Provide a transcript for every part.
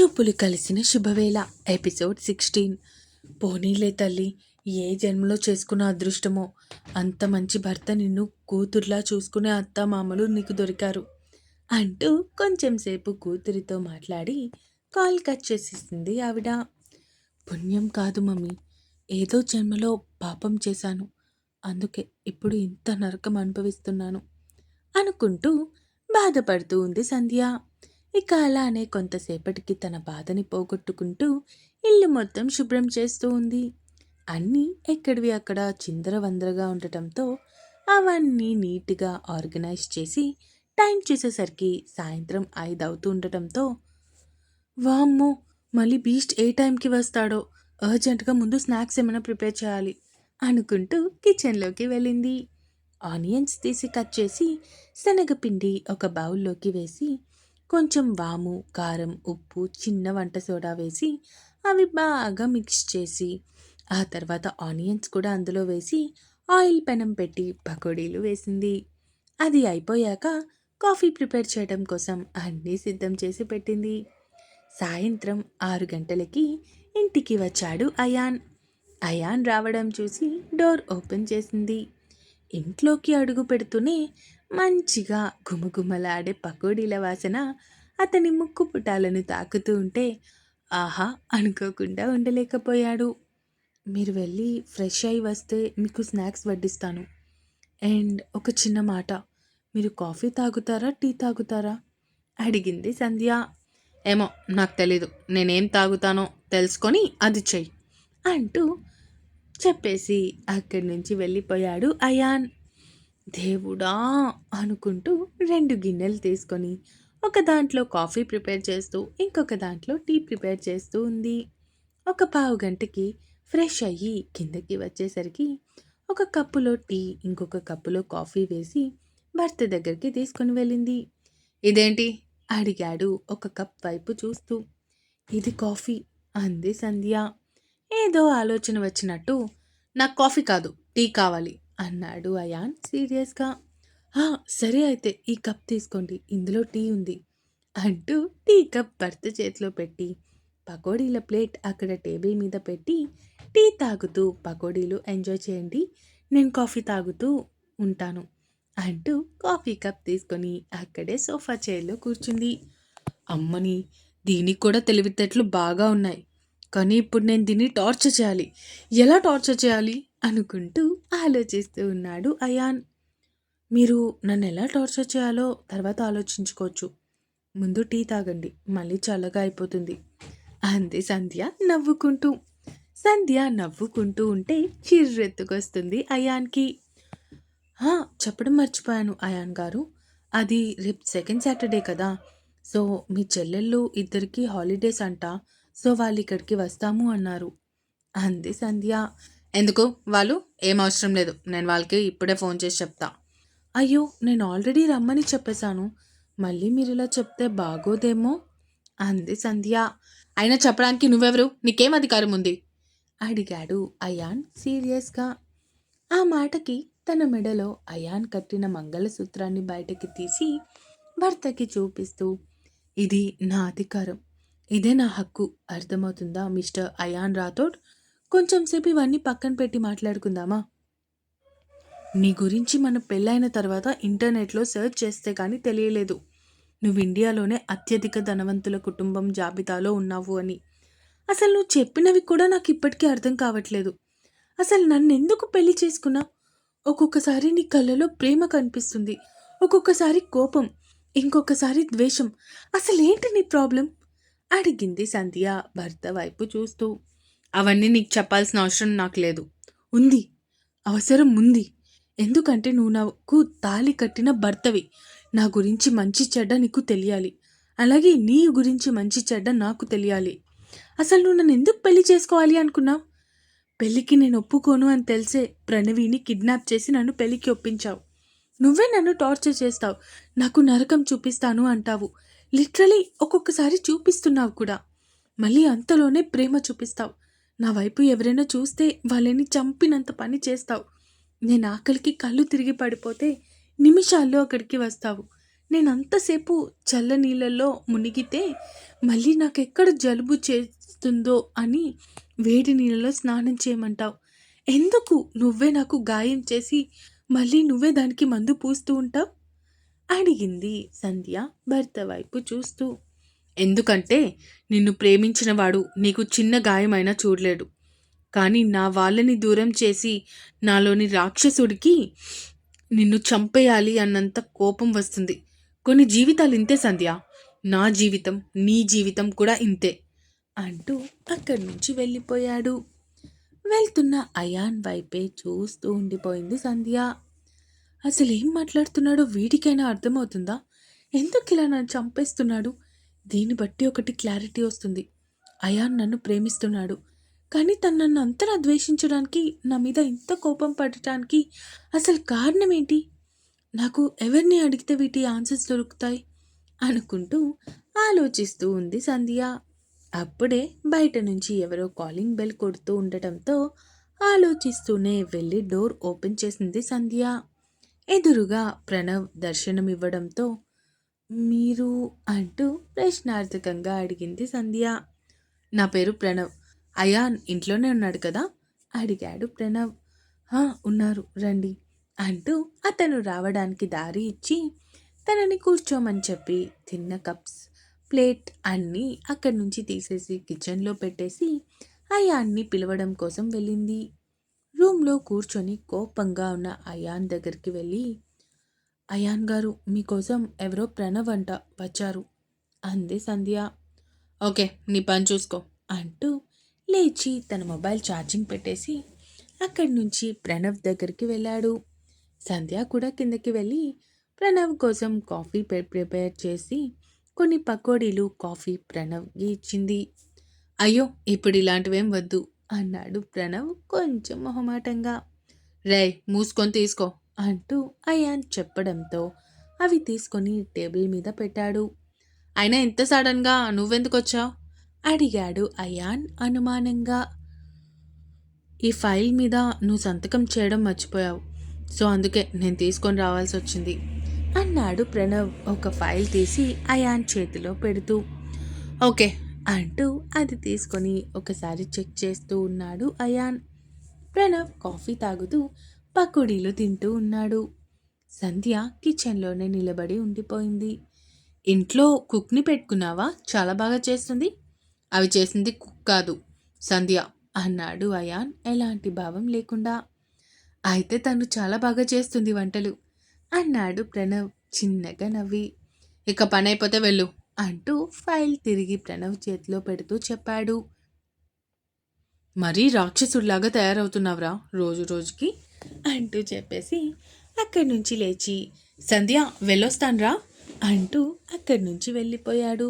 చూపులు కలిసిన శుభవేళ. Episode sixteen. పోనీలే తల్లి ఏ జన్మలో చేసుకున్న అదృష్టమో? అంత మంచి భర్త నిన్ను కూతుర్లా చూసుకునే అత్త మామలు నీకు దొరికారు. అంటూ కొంచెం సేపు కూతురితో మాట్లాడి కాల్ కట్ చేసేసింది ఆవిడ. పుణ్యం కాదు మమ్మీ ఏదో జన్మలో పాపం చేశాను. అందుకే ఇప్పుడు ఇంత నరకం అనుభవిస్తున్నాను అనుకుంటూ బాధపడుతూ ఉంది సంధ్య. ఇక అలానే కొంతసేపటికి తన బాధని పోగొట్టుకుంటూ ఇల్లు మొత్తం శుభ్రం చేస్తూ ఉంది. అన్నీ ఎక్కడివి అక్కడ చిందరవందరగా ఉండటంతో అవన్నీ నీట్గా ఆర్గనైజ్ చేసి టైం చూసేసరికి సాయంత్రం ఐదు అవుతూ ఉండటంతో వామ్మో మళ్ళీ బీస్ట్ ఏ టైంకి వస్తాడో? అర్జెంటుగా ముందు స్నాక్స్ ఏమైనా ప్రిపేర్ చేయాలి అనుకుంటూ కిచెన్లోకి వెళ్ళింది. ఆనియన్స్ తీసి కట్ చేసి శనగపిండి ఒక బౌల్లోకి వేసి కొంచెం వాము కారం ఉప్పు చిన్న వంట సోడా వేసి అవి బాగా మిక్స్ చేసి ఆ తర్వాత ఆనియన్స్ కూడా అందులో వేసి ఆయిల్ పెనం పెట్టి పకోడీలు వేసింది. అది అయిపోయాక కాఫీ ప్రిపేర్ చేయడం కోసం అన్నీ సిద్ధం చేసి పెట్టింది. సాయంత్రం ఆరు గంటలకి ఇంటికి వచ్చాడు అయాన్. అయాన్ రావడం చూసి డోర్ ఓపెన్ చేసింది. ఇంట్లోకి అడుగు పెడుతూనే మంచిగా గుమగుమలాడే పకోడీల వాసన అతని ముక్కు పుటాలను తాకుతూ ఉంటే ఆహా అనుకోకుండా ఉండలేకపోయాడు. మీరు వెళ్ళి ఫ్రెష్ అయి వస్తే మీకు స్నాక్స్ వడ్డిస్తాను. అండ్ ఒక చిన్న మాట మీరు కాఫీ తాగుతారా టీ తాగుతారా? అడిగింది సంధ్య. ఏమో నాకు తెలీదు. నేనేం తాగుతానో తెలుసుకొని అది చెయ్యి అంటూ చెప్పేసి అక్కడి నుంచి వెళ్ళిపోయాడు అయాన్. దేవుడా అనుకుంటూ రెండు గిన్నెలు తీసుకొని ఒక దాంట్లో కాఫీ ప్రిపేర్ చేస్తూ ఇంకొక దాంట్లో టీ ప్రిపేర్ చేస్తూ ఉంది. ఒక పావు గంటకి ఫ్రెష్ అయ్యి కిందకి వచ్చేసరికి ఒక కప్పులో టీ ఇంకొక కప్పులో కాఫీ వేసి భర్త దగ్గరికి తీసుకొని వెళ్ళింది. ఇదేంటి? అడిగాడు ఒక కప్ వైపు చూస్తూ. ఇది కాఫీ అంది సంధ్య. ఏదో ఆలోచన వచ్చినట్టు నాకు కాఫీ కాదు టీ కావాలి అన్నాడు అయాన్ సీరియస్గా. "ఆ, సరే అయితే ఈ కప్ తీసుకోండి ఇందులో టీ ఉంది అంటూ టీ కప్ భర్త చేతిలో పెట్టి పకోడీల ప్లేట్ అక్కడ టేబుల్ మీద పెట్టి టీ తాగుతూ పకోడీలు ఎంజాయ్ చేయండి నేను కాఫీ తాగుతూ ఉంటాను అంటూ కాఫీ కప్ తీసుకొని అక్కడే సోఫా చైర్లో కూర్చుంది. అమ్మని దీనికి కూడా తెలివితేటలు బాగా ఉన్నాయి. కానీ ఇప్పుడు నేను దీన్ని టార్చర్ చేయాలి. ఎలా టార్చర్ చేయాలి? అనుకుంటూ ఆలోచిస్తూ ఉన్నాడు అయాన్. మీరు నన్ను ఎలా టార్చర్ చేయాలో తర్వాత ఆలోచించుకోవచ్చు. ముందు టీ తాగండి మళ్ళీ చల్లగా అయిపోతుంది. అంది సంధ్య నవ్వుకుంటూ. సంధ్య నవ్వుకుంటూ ఉంటే చిర్రెత్తుకొస్తుంది అయాన్కి. చెప్పడం మర్చిపోయాను అయాన్ గారు. అది రేపు సెకండ్ సాటర్డే కదా. సో మీ చెల్లెళ్ళు ఇద్దరికి హాలిడేస్ అంట. సో వాళ్ళు ఇక్కడికి వస్తాము అన్నారు. అంది సంధ్య. ఎందుకు? వాళ్ళు ఏం అవసరం లేదు. నేను వాళ్ళకి ఇప్పుడే ఫోన్ చేసి చెప్తా. అయ్యో నేను ఆల్రెడీ రమ్మని చెప్పేశాను. మళ్ళీ మీరు ఇలా చెప్తే బాగోదేమో? అంది సంధ్య. అయినా చెప్పడానికి నువ్వెవరు? నీకేం అధికారం ఉంది? అడిగాడు అయాన్ సీరియస్గా. ఆ మాటకి తన మెడలో అయాన్ కట్టిన మంగళసూత్రాన్ని బయటకి తీసి భర్తకి చూపిస్తూ ఇది నా అధికారం. ఇదే నా హక్కు. అర్థమవుతుందా మిస్టర్ అయాన్ రాథోడ్? కొంచెం సేపు ఇవన్నీ పక్కన పెట్టి మాట్లాడుకుందామా? నీ గురించి మన పెళ్ళైన తర్వాత ఇంటర్నెట్లో సెర్చ్ చేస్తే కానీ తెలియలేదు. నువ్వు ఇండియాలోనే అత్యధిక ధనవంతుల కుటుంబం జాబితాలో ఉన్నావు అని. అసలు నువ్వు చెప్పినవి కూడా నాకు ఇప్పటికీ అర్థం కావట్లేదు. అసలు నన్ను ఎందుకు పెళ్ళి చేసుకున్నా? ఒక్కొక్కసారి నీ కళ్ళలో ప్రేమ కనిపిస్తుంది. ఒక్కొక్కసారి కోపం ఇంకొకసారి ద్వేషం. అసలేంటి నీ ప్రాబ్లం? అడిగింది సంధ్య భర్త వైపు చూస్తూ. అవన్నీ నీకు చెప్పాల్సిన అవసరం నాకు లేదు. ఉంది. అవసరం ఉంది. ఎందుకంటే నువ్వు నాకు తాళి కట్టిన భర్తవి. నా గురించి మంచి చెడ్డ నీకు తెలియాలి. అలాగే నీ గురించి మంచి చెడ్డ నాకు తెలియాలి. అసలు నువ్వు నన్ను ఎందుకు పెళ్ళి చేసుకోవాలి అనుకున్నావు? పెళ్ళికి నేను ఒప్పుకోను అని తెలిసే ప్రణవిని కిడ్నాప్ చేసి నన్ను పెళ్ళికి ఒప్పించావు. నువ్వే నన్ను టార్చర్ చేస్తావు. నాకు నరకం చూపిస్తాను అంటావు. లిటరలీ ఒక్కొక్కసారి చూపిస్తున్నావు కూడా. మళ్ళీ అంతలోనే ప్రేమ చూపిస్తావు. నా వైపు ఎవరైనా చూస్తే వాళ్ళని చంపినంత పని చేస్తావు. నేను ఆకలికి కళ్ళు తిరిగి పడిపోతే నిమిషాల్లో అక్కడికి వస్తావు. నేను అంతసేపు చల్ల నీళ్ళల్లో మునిగితే మళ్ళీ నాకు ఎక్కడ జలుబు చేస్తుందో అని వేడి నీళ్ళలో స్నానం చేయమంటావు. ఎందుకు నువ్వే నాకు గాయం చేసి మళ్ళీ నువ్వే దానికి మందు పూస్తూ ఉంటావు? అడిగింది సంధ్య భర్త వైపు చూస్తూ. ఎందుకంటే నిన్ను ప్రేమించినవాడు నీకు చిన్న గాయమైనా చూడలేడు. కానీ నా వాళ్ళని దూరం చేసి నాలోని రాక్షసుడికి నిన్ను చంపేయాలి అన్నంత కోపం వస్తుంది. కొన్ని జీవితాలు ఇంతే సంధ్య. నా జీవితం నీ జీవితం కూడా ఇంతే అంటూ అక్కడి నుంచి వెళ్ళిపోయాడు. వెళ్తున్న అయాన్ వైపే చూస్తూ ఉండిపోయింది సంధ్య. అసలు ఏం మాట్లాడుతున్నాడో వీడికైనా అర్థమవుతుందా? ఎందుకు ఇలా నన్ను చంపేస్తున్నాడు? దీన్ని బట్టి ఒకటి క్లారిటీ వస్తుంది. అయాన్ నన్ను ప్రేమిస్తున్నాడు. కానీ తను నన్ను అంతలా ద్వేషించడానికి నా మీద ఇంత కోపం పడటానికి అసలు కారణం ఏంటి? నాకు ఎవరిని అడిగితే వీటి ఆన్సర్స్ దొరుకుతాయి? అనుకుంటూ ఆలోచిస్తూ ఉంది సంధ్య. అప్పుడే బయట నుంచి ఎవరో కాలింగ్ బెల్ కొడుతూ ఉండటంతో ఆలోచిస్తూనే వెళ్ళి డోర్ ఓపెన్ చేసింది సంధ్య. ఎదురుగా ప్రణవ్ దర్శనమివ్వడంతో మీరు అంటూ ప్రశ్నార్థకంగా అడిగింది సంధ్య. నా పేరు ప్రణవ్. అయాన్ ఇంట్లోనే ఉన్నాడు కదా? అడిగాడు ప్రణవ్. ఉన్నారు. రండి అంటూ అతను రావడానికి దారి ఇచ్చి తనని కూర్చోమని చెప్పి తిన్న కప్స్ ప్లేట్ అన్నీ అక్కడి నుంచి తీసేసి కిచెన్లో పెట్టేసి అయాన్ని పిలవడం కోసం వెళ్ళింది. రూమ్లో కూర్చొని కోపంగా ఉన్న అయాన్ దగ్గరికి వెళ్ళి అయాన్ గారు మీకోసం ఎవరో ప్రణవ్ అంట వచ్చారు అంది సంధ్య. ఓకే నీ పని చూసుకో అంటూ లేచి తన మొబైల్ ఛార్జింగ్ పెట్టేసి అక్కడి నుంచి ప్రణవ్ దగ్గరికి వెళ్ళాడు. సంధ్య కూడా కిందకి వెళ్ళి ప్రణవ్ కోసం కాఫీ ప్రిపేర్ చేసి కొన్ని పకోడీలు కాఫీ ప్రణవ్కి ఇచ్చింది. అయ్యో ఇప్పుడు ఇలాంటివేం వద్దు. అన్నాడు ప్రణవ్ కొంచెం మొహమాటంగా. రేయ్ మూసుకొని తీసుకో అంటూ అయాన్ చెప్పడంతో అవి తీసుకొని టేబుల్ మీద పెట్టాడు. అయినా ఇంత సడన్గా నువ్వెందుకు వచ్చావు? అడిగాడు అయాన్ అనుమానంగా. ఈ ఫైల్ మీద నువ్వు సంతకం చేయడం మర్చిపోయావు సో అందుకే నేను తీసుకొని రావాల్సి వచ్చింది అన్నాడు ప్రణవ్. ఒక ఫైల్ తీసి అయాన్ చేతిలో పెడుతూ. ఓకే అంటూ అది తీసుకొని ఒకసారి చెక్ చేస్తూ ఉన్నాడు అయాన్. ప్రణవ్ కాఫీ తాగుతూ పకోడీలు తింటూ ఉన్నాడు. సంధ్య కిచెన్లోనే నిలబడి ఉండిపోయింది. ఇంట్లో కుక్ని పెట్టుకున్నావా? చాలా బాగా చేస్తుంది. అవి చేసింది కుక్ కాదు సంధ్య అన్నాడు అయాన్. ఎలాంటి భావం లేకుండా. అయితే తను చాలా బాగా చేస్తుంది వంటలు అన్నాడు ప్రణవ్ చిన్నగా నవ్వి. ఇక పని అయిపోతే వెళ్ళు అంటూ ఫైల్ తిరిగి ప్రణవ్ చేతిలో పెడుతూ చెప్పాడు. మరీ రాక్షసుడిలాగా తయారవుతున్నావురా రోజు రోజుకి అంటూ చెప్పేసి అక్కడి నుంచి లేచి సంధ్య వెళ్ళొస్తాన్రా అంటూ అక్కడి నుంచి వెళ్ళిపోయాడు.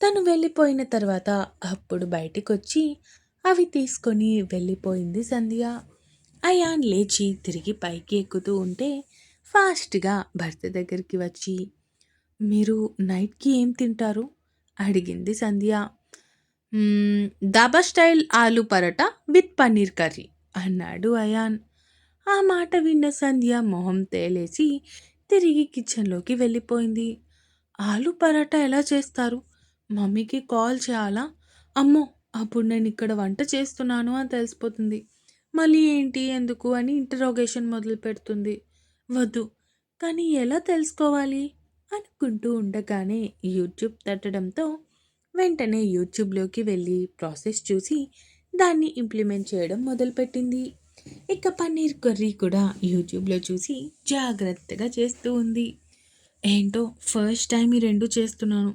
తను వెళ్ళిపోయిన తర్వాత అప్పుడు బయటికి వచ్చి అవి తీసుకొని వెళ్ళిపోయింది సంధ్య. అయాన్ లేచి తిరిగి పైకి ఎక్కుతూ ఉంటే ఫాస్ట్గా భర్త దగ్గరికి వచ్చి మీరు నైట్కి ఏం తింటారు? అడిగింది సంధ్య. "మ్మ్, dhaba style aloo paratha with paneer curry అన్నాడు అయాన్. ఆ మాట విన్న సంధ్య మొహం తేలేసి తిరిగి కిచెన్లోకి వెళ్ళిపోయింది. ఆలు పరోటా ఎలా చేస్తారు? మమ్మీకి కాల్ చేయాలా? అమ్మో అప్పుడు నేను ఇక్కడ వంట చేస్తున్నాను అని తెలిసిపోతుంది. మళ్ళీ ఏంటి ఎందుకు అని ఇంటరోగేషన్ మొదలు పెడుతుంది వద్దు కానీ ఎలా తెలుసుకోవాలి? అనుకుంటూ ఉండగానే యూట్యూబ్ తట్టడంతో వెంటనే యూట్యూబ్లోకి వెళ్ళి ప్రాసెస్ చూసి దాన్ని ఇంప్లిమెంట్ చేయడం మొదలుపెట్టింది. ఇక పన్నీర్ కర్రీ కూడా యూట్యూబ్లో చూసి జాగ్రత్తగా చేస్తూ ఉంది. ఏంటో ఫస్ట్ టైం ఈ రెండు చేస్తున్నాను.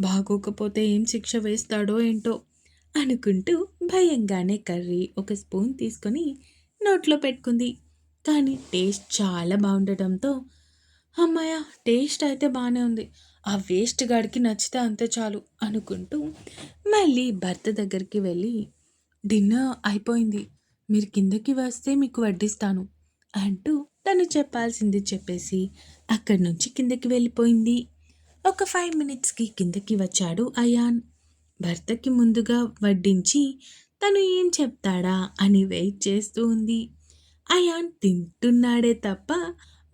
బాగోకపోతే ఏం శిక్ష వేస్తాడో ఏంటో అనుకుంటూ భయంగానే కర్రీ ఒక స్పూన్ తీసుకొని నోట్లో పెట్టుకుంది. కానీ టేస్ట్ చాలా బాగుండటంతో అమ్మాయ టేస్ట్ అయితే బాగానే ఉంది. ఆ వేస్ట్ గాడికి నచ్చితే అంతే చాలు అనుకుంటూ మళ్ళీ భర్త దగ్గరికి వెళ్ళి డిన్నర్ అయిపోయింది. మీరు కిందకి వస్తే మీకు వడ్డిస్తాను అంటూ తను చెప్పాల్సింది చెప్పేసి అక్కడి నుంచి కిందకి వెళ్ళిపోయింది. ఒక ఫైవ్ మినిట్స్కి కిందకి వచ్చాడు అయాన్. భర్తకి ముందుగా వడ్డించి తను ఏం చెప్తాడా అని వెయిట్ చేస్తూ ఉంది. అయాన్ తింటున్నాడే తప్ప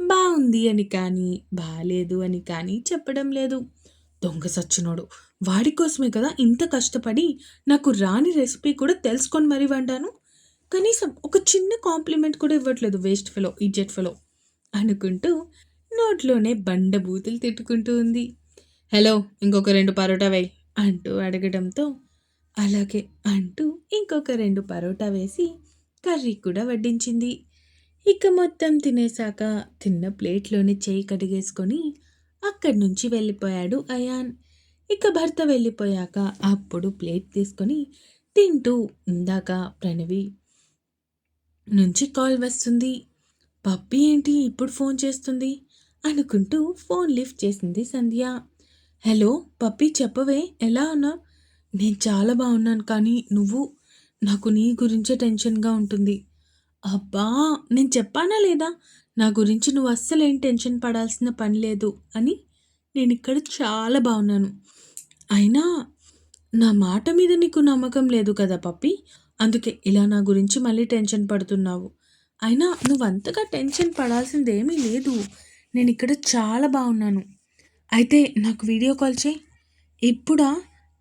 బాగుంది అని కానీ బాగాలేదు అని కానీ చెప్పడం లేదు. దొంగ సచ్చినోడు. వాడి కోసమే కదా ఇంత కష్టపడి నాకు రాని రెసిపీ కూడా తెలుసుకొని మరీ వండాను? కనీసం ఒక చిన్న కాంప్లిమెంట్ కూడా ఇవ్వట్లేదు వేస్ట్ ఫెలో ఇజెట్ ఫెలో అనుకుంటూ నోట్లోనే బండ బూతులు తిట్టుకుంటూ ఉంది. హలో ఇంకొక రెండు పరోటా వేయి అంటూ అడగడంతో అలాగే అంటూ ఇంకొక రెండు పరోటా వేసి కర్రీ కూడా వడ్డించింది. ఇక మొత్తం తినేశాక తిన్న ప్లేట్లోని చేయి కడిగేసుకొని అక్కడి నుంచి వెళ్ళిపోయాడు అయాన్. ఇక భర్త వెళ్ళిపోయాక అప్పుడు ప్లేట్ తీసుకొని తింటూ ఇందాక ప్రణవి నుంచి కాల్ వస్తుంది. పప్పి ఏంటి ఇప్పుడు ఫోన్ చేస్తుంది? అనుకుంటూ ఫోన్ లిఫ్ట్ చేసింది సంధ్య. హలో పప్పి చెప్పవే ఎలా ఉన్నా నేను చాలా బాగున్నాను కానీ నువ్వు? నాకు నీ గురించే టెన్షన్గా ఉంటుంది. అబ్బా నేను చెప్పానా లేదా? నా గురించి నువ్వు అస్సలు ఏం టెన్షన్ పడాల్సిన పని లేదు అని నేను ఇక్కడ చాలా బాగున్నాను అయినా నా మాట మీద నీకు నమ్మకం లేదు కదా పప్పి? అందుకే ఇలా నా గురించి మళ్ళీ టెన్షన్ పడుతున్నావు. అయినా నువ్వు అంతగా టెన్షన్ పడాల్సిందేమీ లేదు. నేను ఇక్కడ చాలా బాగున్నాను అయితే నాకు వీడియో కాల్ చేయి. ఇప్పుడా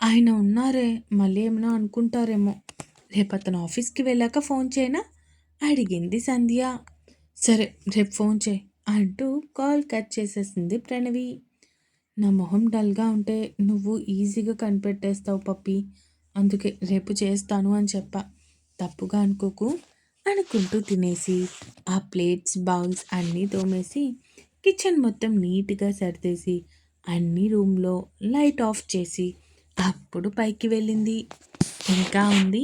ఆయన ఉన్నారే మళ్ళీ ఏమైనా అనుకుంటారేమో. రేపు అతను ఆఫీస్కి వెళ్ళాక ఫోన్ చేయనా? అడిగింది సంధ్య. సరే రేపు ఫోన్ చేయి అంటూ కాల్ కట్ చేసేసింది ప్రణవి. నా మొహం డల్గా ఉంటే నువ్వు ఈజీగా కనిపెట్టేస్తావు పప్పి. అందుకే రేపు చేస్తాను అని చెప్పా. తప్పుగా అనుకోకు అనుకుంటూ తినేసి ఆ ప్లేట్స్ బౌల్స్ అన్నీ తోమేసి కిచెన్ మొత్తం నీట్గా సర్దేసి అన్ని రూమ్లో లైట్ ఆఫ్ చేసి అప్పుడు పైకి వెళ్ళింది. ఇంకా ఉంది